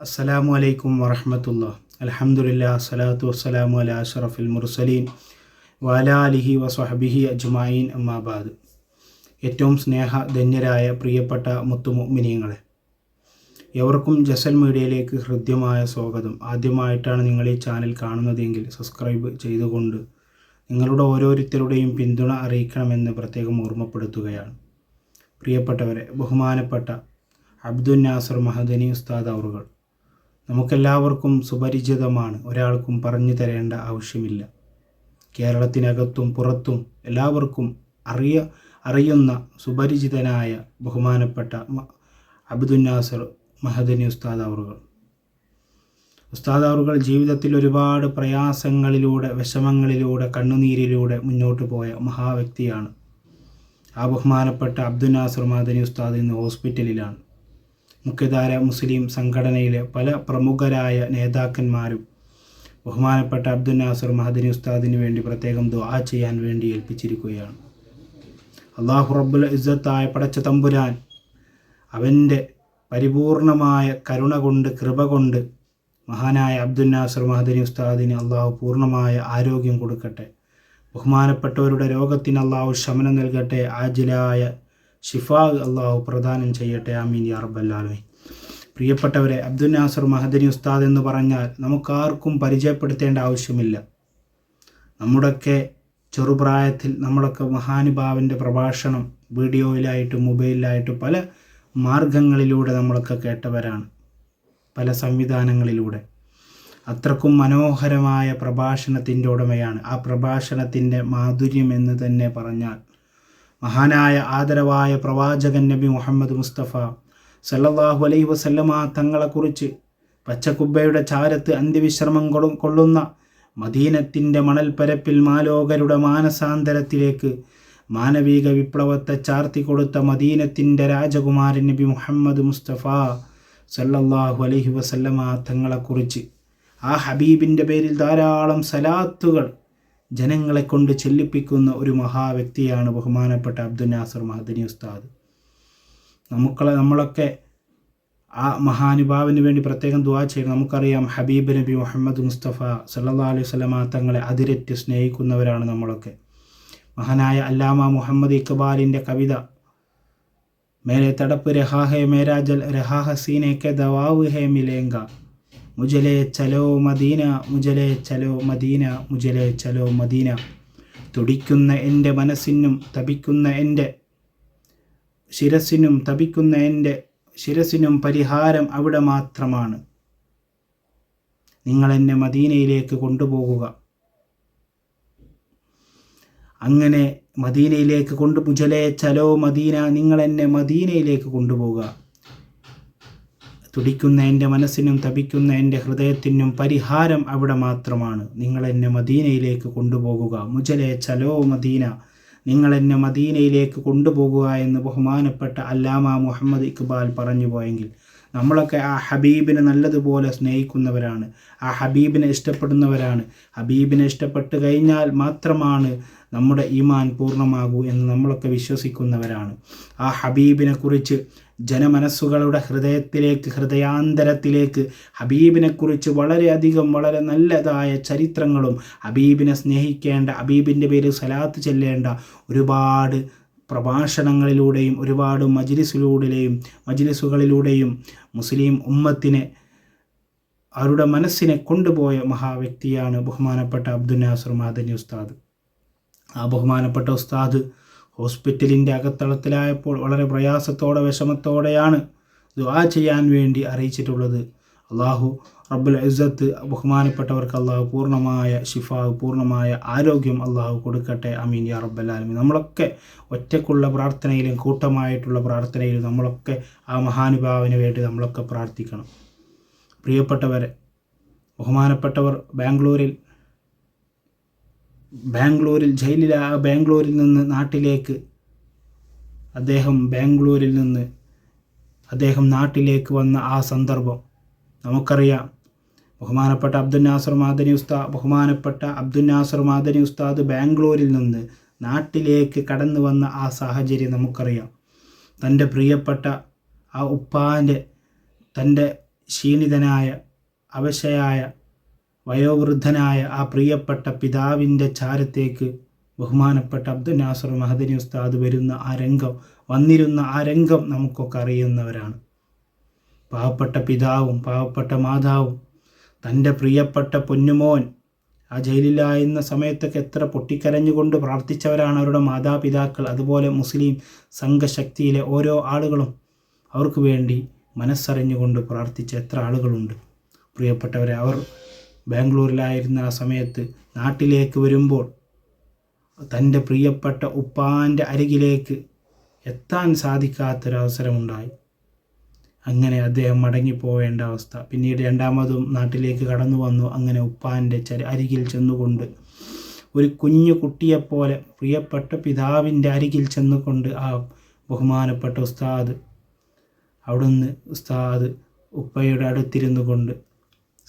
അസ്സലാമു അലൈക്കും വറഹമത്തുള്ള അലഹമുല്ല അസ്സലാത്തു വസ്സലാമു അല അഷറഫുൽ മുർസലീൻ വാല അലിഹി വസ്വഹബിഹി അജ്മായിൻ അമ്മാബാദ് ഏറ്റവും സ്നേഹ ധന്യരായ പ്രിയപ്പെട്ട മുത്തുമിനിയങ്ങളെ എവർക്കും ജസൽ മീഡിയയിലേക്ക് ഹൃദ്യമായ സ്വാഗതം. ആദ്യമായിട്ടാണ് നിങ്ങൾ ഈ ചാനൽ കാണുന്നതെങ്കിൽ സബ്സ്ക്രൈബ് ചെയ്തുകൊണ്ട് നിങ്ങളുടെ ഓരോരുത്തരുടെയും പിന്തുണ അറിയിക്കണമെന്ന് പ്രത്യേകം ഓർമ്മപ്പെടുത്തുകയാണ്. പ്രിയപ്പെട്ടവരെ ബഹുമാനപ്പെട്ട അബ്ദുൽ നാസർ മഹദനി ഉസ്താദ് അവറുകൾ നമുക്കെല്ലാവർക്കും സുപരിചിതമാണ്. ഒരാൾക്കും പറഞ്ഞു തരേണ്ട ആവശ്യമില്ല. കേരളത്തിനകത്തും പുറത്തും എല്ലാവർക്കും അറിയ അറിയുന്ന സുപരിചിതനായ ബഹുമാനപ്പെട്ട അബ്ദുന്നാസർ മഹദനി ഉസ്താദ് അവറുകൾ ഉസ്താദ് അവറുകൾ ജീവിതത്തിൽ ഒരുപാട് പ്രയാസങ്ങളിലൂടെ വിഷമങ്ങളിലൂടെ കണ്ണുനീരിലൂടെ മുന്നോട്ട് പോയ മഹാവ്യക്തിയാണ്. ആ ബഹുമാനപ്പെട്ട അബ്ദുൽ നാസർ മദനി ഉസ്താദ് ഇന്ന് ഹോസ്പിറ്റലിലാണ്. മുഖ്യധാര മുസ്ലിം സംഘടനയിലെ പല പ്രമുഖരായ നേതാക്കന്മാരും ബഹുമാനപ്പെട്ട അബ്ദുൽ നാസർ മഹദനി ഉസ്താദിന് വേണ്ടി പ്രത്യേകം ദുആ ചെയ്യാൻ വേണ്ടി ഏൽപ്പിച്ചിരിക്കുകയാണ്. അള്ളാഹു റബ്ബുൽ ഇസ്സത്തായ പടച്ച തമ്പുരാൻ അവന്റെ പരിപൂർണമായ കരുണ കൊണ്ട് കൃപ കൊണ്ട് മഹാനായ അബ്ദുൽ നാസർ മഹദനി ഉസ്താദിന് അള്ളാഹു പൂർണമായ ആരോഗ്യം കൊടുക്കട്ടെ. ബഹുമാനപ്പെട്ടവരുടെ രോഗത്തിന് അള്ളാഹു ശമനം നൽകട്ടെ. ആജിലായ ഷിഫാ അള്ളാഹു പ്രദാനം ചെയ്യട്ടെ അമീൻ യാ പ്രിയപ്പെട്ടവരെ അബ്ദുൽ നാസർ മഹദനി ഉസ്താദ് എന്ന് പറഞ്ഞാൽ നമുക്കാർക്കും പരിചയപ്പെടുത്തേണ്ട ആവശ്യമില്ല. നമ്മുടെയൊക്കെ ചെറുപ്രായത്തിൽ നമ്മളൊക്കെ മഹാനുഭാവന്റെ പ്രഭാഷണം വീഡിയോയിലായിട്ടും മൊബൈലിലായിട്ടും പല മാർഗങ്ങളിലൂടെ നമ്മളൊക്കെ കേട്ടവരാണ്. പല സംവിധാനങ്ങളിലൂടെ. അത്രക്കും മനോഹരമായ പ്രഭാഷണത്തിന്റെ ഉടമയാണ്. ആ പ്രഭാഷണത്തിന്റെ മാധുര്യം എന്ന് തന്നെ പറഞ്ഞാൽ മഹാനായ ആദരവായ പ്രവാചകൻ നബി മുഹമ്മദ് മുസ്തഫ സല്ലല്ലാഹു അലൈഹി വസല്ലമ തങ്ങളെക്കുറിച്ച് പച്ചക്കുബ്ബയുടെ ചാരത്ത് അന്ത്യവിശ്രമം കൊള്ളുന്ന മദീനത്തിന്റെ മണൽപ്പരപ്പിൽ മാലോകരുടെ മാനസാന്തരത്തിലേക്ക് മാനവിക വിപ്ലവത്തെ ചാർത്തി കൊടുത്ത മദീനത്തിന്റെ രാജകുമാരൻ നബി മുഹമ്മദ് മുസ്തഫ സല്ലല്ലാഹു അലൈഹി വസല്ലമ തങ്ങളെക്കുറിച്ച് ആ ഹബീബിന്റെ പേരിൽ ധാരാളം സലാത്തുകൾ ജനങ്ങളെ കൊണ്ട് ചെല്ലിപ്പിക്കുന്ന ഒരു മഹാവ്യക്തിയാണ് ബഹുമാനപ്പെട്ട അബ്ദുൽ നാസർ മഹദനി ഉസ്താദ്. നമുക്കളെ നമ്മളൊക്കെ ആ മഹാനുഭാവിന് വേണ്ടി പ്രത്യേകം ദുവാ ചെയ്യണം. നമുക്കറിയാം ഹബീബ് നബി മുഹമ്മദ് മുസ്തഫ സല്ലാ അലൈഹി സ്വലമാ തങ്ങളെ അതിരറ്റ് സ്നേഹിക്കുന്നവരാണ് നമ്മളൊക്കെ. മഹാനായ അല്ലാമ മുഹമ്മദ് ഇക്ബാലിന്റെ കവിത മേലെ തടപ്പ് രഹാഹെ മേരാജൽ രഹാഹ സീനെ കെ ദവാവ് ഹേ മിലേങ്ക മുജലെ ചലോ മദീന മുജലെ ചലോ മദീന മുജലെ ചലോ മദീന. തുടിക്കുന്ന എന്റെ മനസ്സിനും തപിക്കുന്ന എന്റെ ശിരസിനും തപിക്കുന്ന എന്റെ ശിരസിനും പരിഹാരം അവിടെ മാത്രമാണ്. നിങ്ങൾ എന്നെ മദീനയിലേക്ക് കൊണ്ടുപോകുക. അങ്ങനെ മദീനയിലേക്ക് കൊണ്ടു മുജലെ ചലോ മദീന നിങ്ങൾ എന്നെ മദീനയിലേക്ക് കൊണ്ടുപോകുക. തുടിക്കുന്ന എന്റെ മനസ്സിനും തപിക്കുന്ന എന്റെ ഹൃദയത്തിനും പരിഹാരം അവിടെ മാത്രമാണ്. നിങ്ങൾ എന്നെ മദീനയിലേക്ക് കൊണ്ടുപോകുക. മുജലെ ചലോ മദീന. നിങ്ങൾ എന്നെ മദീനയിലേക്ക് കൊണ്ടുപോകുക എന്ന് ബഹുമാനപ്പെട്ട അല്ലാമ മുഹമ്മദ് ഇക്ബാൽ പറഞ്ഞു പോയെങ്കിൽ നമ്മളൊക്കെ ആ ഹബീബിനെ നല്ലതുപോലെ സ്നേഹിക്കുന്നവരാണ്. ആ ഹബീബിനെ ഇഷ്ടപ്പെടുന്നവരാണ്. ഹബീബിനെ ഇഷ്ടപ്പെട്ട് കഴിഞ്ഞാൽ മാത്രമാണ് നമ്മുടെ ഈമാൻ പൂർണമാകൂ എന്ന് നമ്മളൊക്കെ വിശ്വസിക്കുന്നവരാണ്. ആ ഹബീബിനെ കുറിച്ച് ജനമനസ്സുകളുടെ ഹൃദയത്തിലേക്ക് ഹൃദയാന്തരത്തിലേക്ക് ഹബീബിനെക്കുറിച്ച് വളരെയധികം വളരെ നല്ലതായ ചരിത്രങ്ങളും ഹബീബിനെ സ്നേഹിക്കേണ്ട ഹബീബിന്റെ പേര് സലാത്ത് ചെല്ലേണ്ട ഒരുപാട് പ്രഭാഷണങ്ങളിലൂടെയും ഒരുപാട് മജിലിസിലൂടെയും മജിലിസുകളിലൂടെയും മുസ്ലിം ഉമ്മത്തിനെ അവരുടെ മനസ്സിനെ കൊണ്ടുപോയ മഹാവ്യക്തിയാണ് ബഹുമാനപ്പെട്ട അബ്ദുൽ നാസർ മാദനി ഉസ്താദ്. ആ ബഹുമാനപ്പെട്ട ഉസ്താദ് ഹോസ്പിറ്റലിന്റെ അകത്തളത്തിലായപ്പോൾ വളരെ പ്രയാസത്തോടെ വിഷമത്തോടെയാണ് ദുആ ചെയ്യാൻ വേണ്ടി അറിയിച്ചിട്ടുള്ളത്. അള്ളാഹു റബ്ബുൽ ഇസ്സത്ത് ബഹുമാനപ്പെട്ടവർക്ക് അള്ളാഹു പൂർണമായ ഷിഫാവ് പൂർണമായ ആരോഗ്യം അള്ളാഹു കൊടുക്കട്ടെ. അമീൻ യാ റബ്ബല്ലാലമീൻ നമ്മളൊക്കെ ഒറ്റക്കുള്ള പ്രാർത്ഥനയിലും കൂട്ടമായിട്ടുള്ള പ്രാർത്ഥനയിലും നമ്മളൊക്കെ ആ മഹാനുഭാവിന് വേണ്ടി നമ്മളൊക്കെ പ്രാർത്ഥിക്കണം. പ്രിയപ്പെട്ടവരെ ബഹുമാനപ്പെട്ടവർ ബാംഗ്ലൂരിൽ ബാംഗ്ലൂരിൽ ജയിലിൽ ബാംഗ്ലൂരിൽ നിന്ന് നാട്ടിലേക്ക് അദ്ദേഹം ബാംഗ്ലൂരിൽ നിന്ന് അദ്ദേഹം നാട്ടിലേക്ക് വന്ന ആ സന്ദർഭം നമുക്കറിയാം. ബഹുമാനപ്പെട്ട അബ്ദുൽ നാസർ മാദനി ഉസ്താ ബഹുമാനപ്പെട്ട അബ്ദുൽ നാസർ മാദനി ഉസ്താദ് ബാംഗ്ലൂരിൽ നിന്ന് നാട്ടിലേക്ക് കടന്നു വന്ന ആ സാഹചര്യം നമുക്കറിയാം. തന്റെ പ്രിയപ്പെട്ട ആ ഉപ്പാന്റെ തന്റെ ക്ഷീണിതനായ അവശയായ വയോവൃദ്ധനായ ആ പ്രിയപ്പെട്ട പിതാവിന്റെ ചാരത്തേക്ക് ബഹുമാനപ്പെട്ട അബ്ദുൽ നാസർ മഹദനി ഉസ്താദ് വരുന്ന ആ രംഗം വന്നിരുന്ന ആ രംഗം നമുക്കൊക്കെ അറിയുന്നവരാണ്. പാവപ്പെട്ട പിതാവും പാവപ്പെട്ട മാതാവും തന്റെ പ്രിയപ്പെട്ട പൊന്നുമോൻ ആ ജയിലിലായിരുന്ന സമയത്തൊക്കെ എത്ര പൊട്ടിക്കരഞ്ഞുകൊണ്ട് പ്രാർത്ഥിച്ചവരാണ് അവരുടെ മാതാപിതാക്കൾ. അതുപോലെ മുസ്ലിം സംഘശക്തിയിലെ ഓരോ ആളുകളും അവർക്ക് വേണ്ടി മനസ്സറിഞ്ഞുകൊണ്ട് പ്രാർത്ഥിച്ച എത്ര ആളുകളുണ്ട്. പ്രിയപ്പെട്ടവരെ അവർ ബാംഗ്ലൂരിലായിരുന്ന ആ സമയത്ത് നാട്ടിലേക്ക് വരുമ്പോൾ തന്റെ പ്രിയപ്പെട്ട ഉപ്പാന്റെ അരികിലേക്ക് എത്താൻ സാധിക്കാത്തൊരവസരമുണ്ടായി. അങ്ങനെ അദ്ദേഹം മടങ്ങിപ്പോവേണ്ട അവസ്ഥ. പിന്നീട് രണ്ടാമതും നാട്ടിലേക്ക് കടന്നു വന്നു. അങ്ങനെ ഉപ്പാന്റെ ചരി അരികിൽ ചെന്നുകൊണ്ട് ഒരു കുഞ്ഞു കുട്ടിയെപ്പോലെ പ്രിയപ്പെട്ട പിതാവിന്റെ അരികിൽ ചെന്നുകൊണ്ട് ആ ബഹുമാനപ്പെട്ട ഉസ്താദ് അവിടുന്ന് ഉസ്താദ് ഉപ്പയുടെ അടുത്തിരുന്നു കൊണ്ട്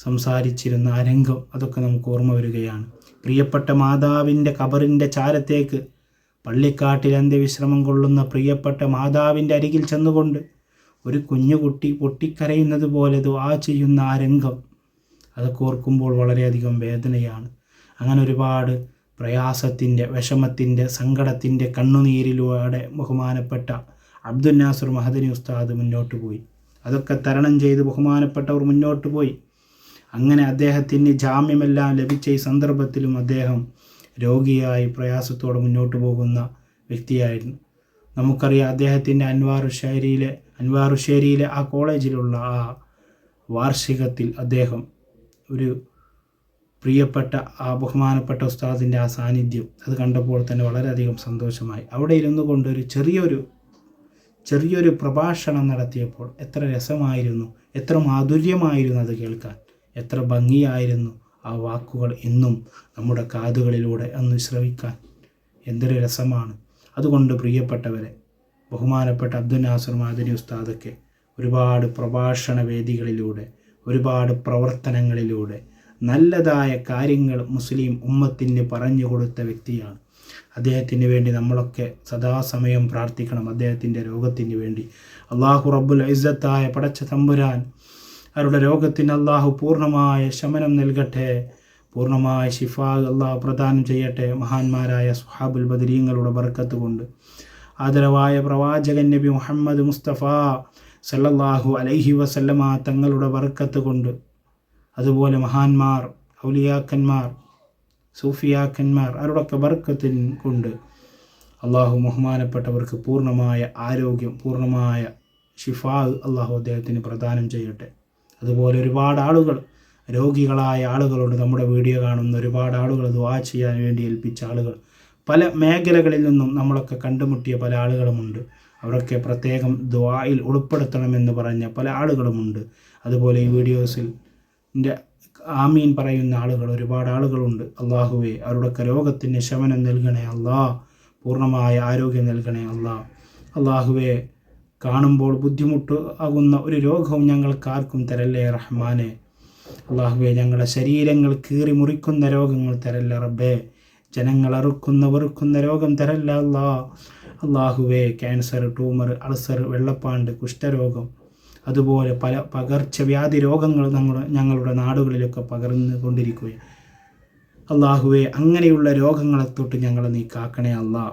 സംസാരിച്ചിരുന്ന ആ രംഗം അതൊക്കെ നമുക്ക് ഓർമ്മ വരികയാണ്. പ്രിയപ്പെട്ട മാതാവിന്റെ കബറിന്റെ ചാരത്തേക്ക് പള്ളിക്കാട്ടിൽ അന്ത്യവിശ്രമം കൊള്ളുന്ന പ്രിയപ്പെട്ട മാതാവിന്റെ അരികിൽ ചെന്നുകൊണ്ട് ഒരു കുഞ്ഞുകുട്ടി പൊട്ടിക്കരയുന്നത് പോലെ ദുആ ചെയ്യുന്ന ആ രംഗം അതൊക്കെ ഓർക്കുമ്പോൾ വളരെയധികം വേദനയാണ്. അങ്ങനെ ഒരുപാട് പ്രയാസത്തിന്റെ വിഷമത്തിന്റെ സങ്കടത്തിന്റെ കണ്ണുനീരിലൂടെ ബഹുമാനപ്പെട്ട അബ്ദുൽ നാസർ മഹദനി ഉസ്താദ് മുന്നോട്ട് പോയി. അതൊക്കെ തരണം ചെയ്ത് ബഹുമാനപ്പെട്ടവർ മുന്നോട്ട് പോയി. അങ്ങനെ അദ്ദേഹത്തിന് ജാമ്യമെല്ലാം ലഭിച്ച ഈ സന്ദർഭത്തിലും അദ്ദേഹം രോഗിയായി പ്രയാസത്തോടെ മുന്നോട്ട് പോകുന്ന വ്യക്തിയായിരുന്നു. നമുക്കറിയാം അദ്ദേഹത്തിന്റെ അൻവാറുശ്ശേരിയിലെ അൻവാറുശ്ശേരിയിലെ ആ കോളേജിലുള്ള ആ വാർഷികത്തിൽ അദ്ദേഹം ഒരു പ്രിയപ്പെട്ട ആ ബഹുമാനപ്പെട്ട ഉസ്താദിന്റെ ആ സാന്നിധ്യം അത് കണ്ടപ്പോൾ തന്നെ വളരെയധികം സന്തോഷമായി. അവിടെ ഇരുന്നു കൊണ്ട് ഒരു ചെറിയൊരു ചെറിയൊരു പ്രഭാഷണം നടത്തിയപ്പോൾ എത്ര രസമായിരുന്നു എത്ര മാധുര്യമായിരുന്നു അത് കേൾക്കാൻ. എത്ര ഭംഗിയായിരുന്നു ആ വാക്കുകൾ എന്നും നമ്മുടെ കാതുകളിലൂടെ അന്ന് ശ്രവിക്കാൻ. എന്തൊരു രസമാണ്. അതുകൊണ്ട് പ്രിയപ്പെട്ടവരെ ബഹുമാനപ്പെട്ട അബ്ദുൽ നാസർ മാദിനി ഉസ്താദൊക്കെ ഒരുപാട് പ്രഭാഷണ വേദികളിലൂടെ ഒരുപാട് പ്രവർത്തനങ്ങളിലൂടെ നല്ലതായ കാര്യങ്ങൾ മുസ്ലിം ഉമ്മത്തിന് പറഞ്ഞു കൊടുത്ത വ്യക്തിയാണ്. അദ്ദേഹത്തിന് വേണ്ടി നമ്മളൊക്കെ സദാസമയം പ്രാർത്ഥിക്കണം. അദ്ദേഹത്തിന്റെ രോഗത്തിന് വേണ്ടി. അള്ളാഹു റബ്ബുൽ ഇസ്സത്തായ പടച്ച തമ്പുരാൻ അവരുടെ രോഗത്തിന് അള്ളാഹു പൂർണമായ ശമനം നൽകട്ടെ. പൂർണമായ ഷിഫാ അള്ളാഹു പ്രദാനം ചെയ്യട്ടെ. മഹാന്മാരായ സുഹാബുൽ ബദരീങ്ങളുടെ ബർക്കത്ത് കൊണ്ട്. ആദരവായ പ്രവാചകൻ നബി മുഹമ്മദ് മുസ്തഫ സല്ലല്ലാഹു അലൈഹി വസല്ലമ തങ്ങളുടെ വർക്കത്ത് കൊണ്ട്. അതുപോലെ മഹാന്മാർ ഔലിയാക്കന്മാർ സൂഫിയാക്കന്മാർ അവരുടെയൊക്കെ വർക്കത്തിൻ കൊണ്ട്. അള്ളാഹു ബഹുമാനപ്പെട്ടവർക്ക് പൂർണമായ ആരോഗ്യം പൂർണമായ ഷിഫാ അള്ളാഹു അദ്ദേഹത്തിന് പ്രദാനം ചെയ്യട്ടെ. അതുപോലെ ഒരുപാട് ആളുകൾ രോഗികളായ ആളുകളുണ്ട് നമ്മുടെ വീഡിയോ കാണുന്ന ഒരുപാട് ആളുകൾ ദുആ ചെയ്യാൻ വേണ്ടി ഏൽപ്പിച്ച ആളുകൾ. പല മേഖലകളിൽ നിന്നും നമ്മളൊക്കെ കണ്ടുമുട്ടിയ പല ആളുകളുമുണ്ട്. അവരൊക്കെ പ്രത്യേകം ദ്വായിൽ ഉൾപ്പെടുത്തണമെന്ന് പറഞ്ഞ പല ആളുകളുമുണ്ട്. അതുപോലെ ഈ വീഡിയോസിൽ എന്റെ ആമീൻ പറയുന്ന ആളുകൾ ഒരുപാട് ആളുകളുണ്ട്. അള്ളാഹുവെ അവരുടെയൊക്കെ രോഗത്തിന് ശമനം നൽകണേ അള്ളാ പൂർണമായ ആരോഗ്യം നൽകണേ അള്ളാ അള്ളാഹുവെ കാണുമ്പോൾ ബുദ്ധിമുട്ട് ആകുന്ന ഒരു രോഗവും ഞങ്ങൾക്ക് ആർക്കും തരല്ലേ റഹ്മാനെ? അള്ളാഹുവെ ഞങ്ങളുടെ ശരീരങ്ങൾ കീറി മുറിക്കുന്ന രോഗങ്ങൾ തരല്ല റബ്ബേ. ജനങ്ങൾ അറുക്കുന്ന വെറുക്കുന്ന രോഗം തരല്ല അല്ലാ അള്ളാഹുവെ ക്യാൻസർ ട്യൂമർ അൾസർ വെള്ളപ്പാണ്ട് കുഷ്ഠരോഗം അതുപോലെ പല പകർച്ചവ്യാധി രോഗങ്ങൾ നമ്മുടെ ഞങ്ങളുടെ നാടുകളിലൊക്കെ പകർന്നു കൊണ്ടിരിക്കുകയാണ്. അള്ളാഹുവെ അങ്ങനെയുള്ള രോഗങ്ങളെ തൊട്ട് ഞങ്ങളെ നീ കാക്കണേ അല്ലാ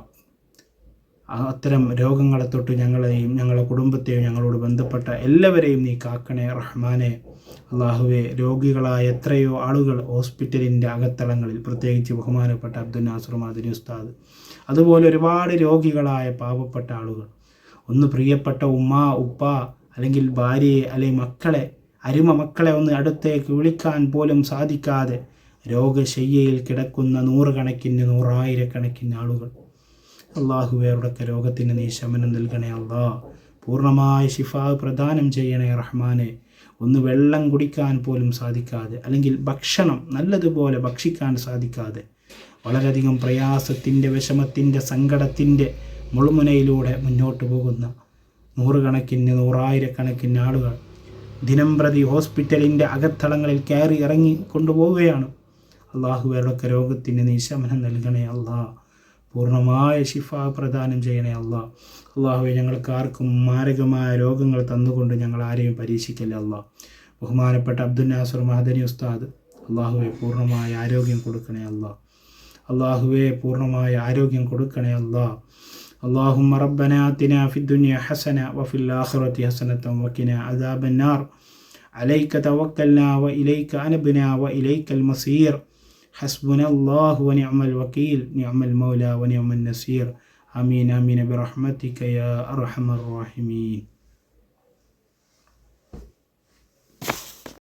അത്തരം രോഗങ്ങളെ തൊട്ട് ഞങ്ങളെയും ഞങ്ങളുടെ കുടുംബത്തെയും ഞങ്ങളോട് ബന്ധപ്പെട്ട എല്ലാവരെയും നീ കാക്കണേ റഹ്മാനെ. അള്ളാഹുവെ രോഗികളായ എത്രയോ ആളുകൾ ഹോസ്പിറ്റലിന്റെ അകത്തളങ്ങളിൽ പ്രത്യേകിച്ച് ബഹുമാനപ്പെട്ട അബ്ദുൽ നാസർ മാദിനി ഉസ്താദ്. അതുപോലെ ഒരുപാട് രോഗികളായ പാവപ്പെട്ട ആളുകൾ. ഒന്ന് പ്രിയപ്പെട്ട ഉമ്മ ഉപ്പ അല്ലെങ്കിൽ ഭാര്യയെ അല്ലെങ്കിൽ മക്കളെ അരുമ മക്കളെ ഒന്ന് അടുത്തേക്ക് വിളിക്കാൻ പോലും സാധിക്കാതെ രോഗശയ്യയിൽ കിടക്കുന്ന നൂറുകണക്കിന് നൂറായിരക്കണക്കിന് ആളുകൾ. അള്ളാഹുവേറുടെയൊക്കെ രോഗത്തിന് നീ ശമനം നൽകണേ അള്ളാ. പൂർണമായ ശിഫാ പ്രദാനം ചെയ്യണേ റഹ്മാനെ. ഒന്ന് വെള്ളം കുടിക്കാൻ പോലും സാധിക്കാതെ അല്ലെങ്കിൽ ഭക്ഷണം നല്ലതുപോലെ ഭക്ഷിക്കാൻ സാധിക്കാതെ വളരെയധികം പ്രയാസത്തിന്റെ വിഷമത്തിന്റെ സങ്കടത്തിന്റെ മുളുമുനയിലൂടെ മുന്നോട്ട് പോകുന്ന നൂറുകണക്കിന് നൂറായിരക്കണക്കിന് ആളുകൾ ദിനം പ്രതി ഹോസ്പിറ്റലിന്റെ അകത്തളങ്ങളിൽ കയറി ഇറങ്ങി കൊണ്ടുപോവുകയാണ്. അള്ളാഹുവരുടെ രോഗത്തിന് നീ ശമനം നൽകണേ അള്ളാ. പൂർണ്ണമായ ശിഫ പ്രദാനം ചെയ്യണേ അള്ളാ അള്ളാഹുവെ ഞങ്ങൾക്ക് ആർക്കും മാരകമായ രോഗങ്ങൾ തന്നുകൊണ്ട് ഞങ്ങൾ ആരെയും പരീക്ഷിക്കല്ലേ അള്ളാ ബഹുമാനപ്പെട്ട അബ്ദുൽ നാസർ മഹദനി ഉസ്താദ് അള്ളാഹുവെ പൂർണ്ണമായ ആരോഗ്യം കൊടുക്കണേ അള്ളാഹ് അള്ളാഹുവെ പൂർണ്ണമായ ആരോഗ്യം കൊടുക്കണേ അള്ളാഹ് اللهم ربنا آتنا في الدنيا حسنة وفي الآخرة حسنة وقنا عذاب النار عليك توكلنا وإليك أنبنا وإليك المصير حسبنا الله ونعم الوكيل نعم المولى ونعم النصير. آمين آمين برحمتك يا أرحم الراحمين.